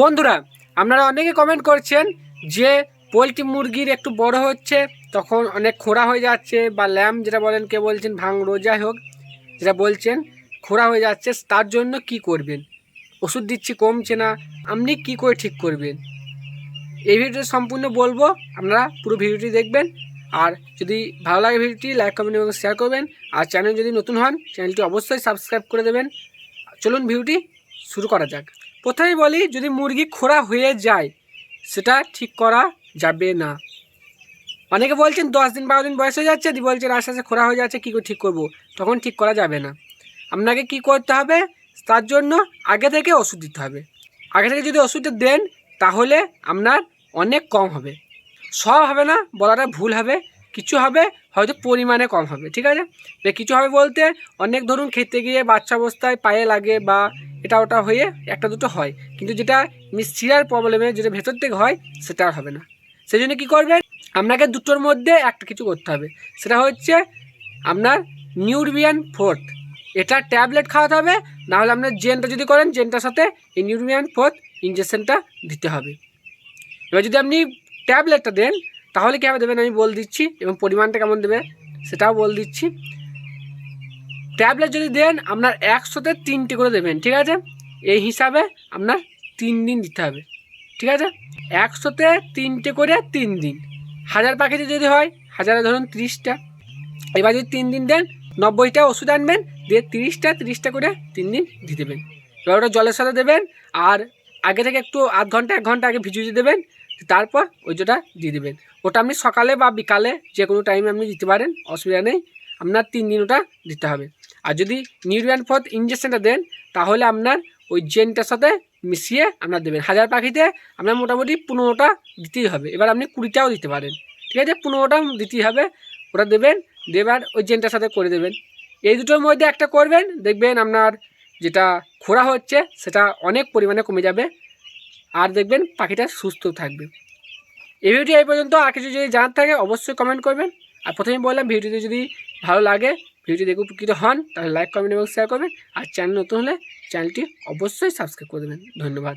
বন্ধুরা, আপনারা অনেকে কমেন্ট করছেন যে পোলট্রি মুরগির একটু বড় হচ্ছে, তখন অনেক খোড়া হয়ে যাচ্ছে বা ল্যাম যেটা বলেন, কে বলছেন, ভাঙড়ো, যাই হোক, যেটা বলছেন, খোড়া হয়ে যাচ্ছে, তার জন্য কি করবেন? ওষুধ দিচ্ছি, কমছে না, আপনি কি করে ঠিক করবেন? এই ভিডিওটি সম্পূর্ণ বলব, আপনারা পুরো ভিডিওটি দেখবেন, আর যদি ভালো লাগে ভিডিওটি লাইক কমেন্ট এবং শেয়ার করবেন, আর চ্যানেল যদি নতুন হন চ্যানেলটি অবশ্যই সাবস্ক্রাইব করে দেবেন। চলুন ভিডিওটি শুরু করা যাক। প্রথমেই বলি, যদি মুরগি খোড়া হয়ে যায়, সেটা ঠিক করা যাবে না। অনেকে বলছেন, দশ দিন, বারো দিন বয়স হয়ে যাচ্ছে, দি বলছেন আস্তে আস্তে খোড়া হয়ে যাচ্ছে, কী করে ঠিক করব? তখন ঠিক করা যাবে না। আপনাকে কি করতে হবে? তার জন্য আগে থেকে ওষুধ দিতে হবে। আগে থেকে যদি ওষুধটা দেন, তাহলে আপনার অনেক কম হবে। সব হবে না, বলাটা ভুল হবে। কিছু হবে, হয়তো পরিমাণে কম হবে, ঠিক আছে? কিছু হবে বলতে, অনেক ধরুন, খেতে গিয়ে বাচ্চা অবস্থায় পায়ে লাগে বা এটা ওটা হয়ে একটা দুটো হয়। কিন্তু যেটা সিরার প্রবলেমে যেটা ভেতর থেকে হয়, সেটা আর হবে না। সেই জন্য কী করবেন? আপনাকে দুটোর মধ্যে একটা কিছু করতে হবে। সেটা হচ্ছে আপনার নিউরবিয়ান ফোর্থ এটা ট্যাবলেট খাওয়াতে হবে, নাহলে আপনার জেনটা যদি করেন জেনটার সাথে এই নিউরবিয়ান ফোর্থ ইঞ্জেকশনটা দিতে হবে। এবার যদি আপনি ট্যাবলেটটা দেন, তাহলে কীভাবে দেবেন? আমি বল দিচ্ছি, এবং পরিমাণটা কেমন দেবে? সেটাও বল দিচ্ছি। ট্যাবলেট যদি দেন, আপনার একশোতে তিনটে করে দেবেন, ঠিক আছে? এই হিসাবে আপনার তিন দিন দিতে হবে, ঠিক আছে? একশোতে তিনটে করে তিন দিন। হাজার পাখিতে যদি হয়, হাজারে ধরুন তিরিশটা। এবার যদি তিন দিন দেন, নব্বইটা ওষুধ আনবেন, দিয়ে তিরিশটা তিরিশটা করে তিন দিন দিয়ে দেবেন। এবার ওটা জলের সাথে দেবেন, আর আগে থেকে একটু আধ ঘণ্টা, এক ঘণ্টা আগে ভিজিয়ে দেবেন, তারপর ওই যেটা দিয়ে দেবেন। ওটা আপনি সকালে বা বিকালে যে কোনো টাইমে আপনি দিতে পারেন, অসুবিধা নেই। আপনার তিন দিন ওটা দিতে হবে। আর যদি নিউরিয়ান ফথ ইঞ্জেকশনটা দেন, তাহলে আপনার ওই জেনটার সাথে মিশিয়ে আপনার দেবেন। হাজার পাখিতে আপনার মোটামুটি পনেরোটা দিতেই হবে। এবার আপনি কুড়িটাও দিতে পারেন। ঠিক আছে? পনেরোটা দিতেই হবে। ওটা দেবেন দেবার ওই জেনটার সাথে করে দেবেন। এই দুটোর মধ্যে একটা করবেন, দেখবেন আপনার যেটা খোরা হচ্ছে, সেটা অনেক পরিমাণে কমে যাবে আর দেখবেন পাখিটা সুস্থ থাকবে। এই ভিডিও এই পর্যন্ত। আর কিছু যদি জানার থাকে, অবশ্যই কমেন্ট করবেন। আর প্রথমেই বললাম, ভিডিওটি যদি ভালো লাগে ভিডিওটি দেখে উপকৃত হন, তাহলে লাইক কমেন্ট এবং শেয়ার করবেন। আর চ্যানেল নতুন হলে চ্যানেলটি অবশ্যই সাবস্ক্রাইব করে দেবেন। ধন্যবাদ।